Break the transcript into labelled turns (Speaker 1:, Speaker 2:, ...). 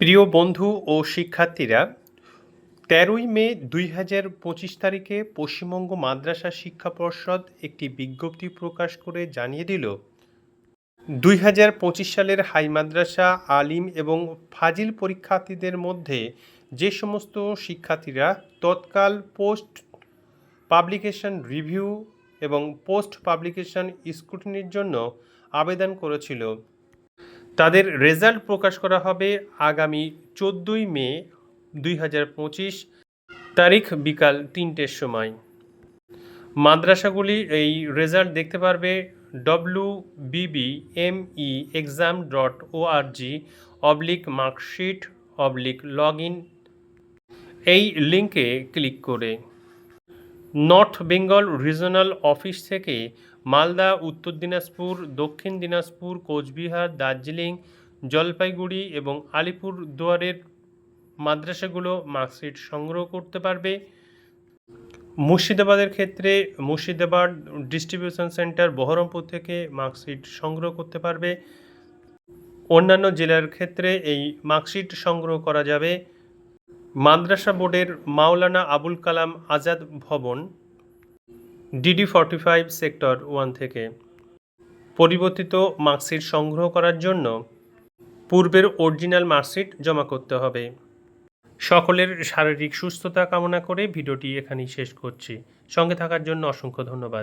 Speaker 1: প্রিয় বন্ধু ও শিক্ষার্থীরা, তেরোই মে দুই হাজার পঁচিশ তারিখে পশ্চিমবঙ্গ মাদ্রাসা শিক্ষা পর্ষদ একটি বিজ্ঞপ্তি প্রকাশ করে জানিয়ে দিল, দুই হাজার পঁচিশ সালের হাই মাদ্রাসা, আলিম এবং ফাজিল পরীক্ষার্থীদের মধ্যে যে সমস্ত শিক্ষার্থীরা তৎকাল পোস্ট পাবলিকেশন রিভিউ এবং পোস্ট পাবলিকেশন স্ক্রুটিনির জন্য আবেদন করেছিল তাদের রেজাল্ট প্রকাশ করা হবে আগামী চোদ্দোই মে দুই হাজার পঁচিশ তারিখ বিকাল তিনটের সময়। মাদ্রাসাগুলি এই রেজাল্ট দেখতে পারবে W B B M E exam dot O R G oblique marksheet oblique log in এই লিঙ্কে ক্লিক করে। নর্থ বেঙ্গল রিজনাল অফিস থেকে মালদা, উত্তর দিনাজপুর, দক্ষিণ দিনাজপুর, কোচবিহার, দার্জিলিং, জলপাইগুড়ি এবং আলিপুর দুয়ারের মাদ্রাসাগুলো মার্কশিট সংগ্রহ করতে পারবে। মুর্শিদাবাদের ক্ষেত্রে মুর্শিদাবাদ ডিস্ট্রিবিউশন সেন্টার বহরমপুর থেকে মার্কশিট সংগ্রহ করতে পারবে। অন্যান্য জেলার ক্ষেত্রে এই মার্কশিট সংগ্রহ করা যাবে। মাদ্রাসা বোর্ডের মাওলানা Abul Kalam Azad Bhavan DD forty five sector one থেকে পরিবর্তিত মার্কশিট সংগ্রহ করার জন্য পূর্বের অরিজিনাল মার্কশিট জমা করতে হবে। সকলের শারীরিক সুস্থতা কামনা করে ভিডিওটি এখানেই শেষ করছি। সঙ্গে থাকার জন্য অসংখ্য ধন্যবাদ।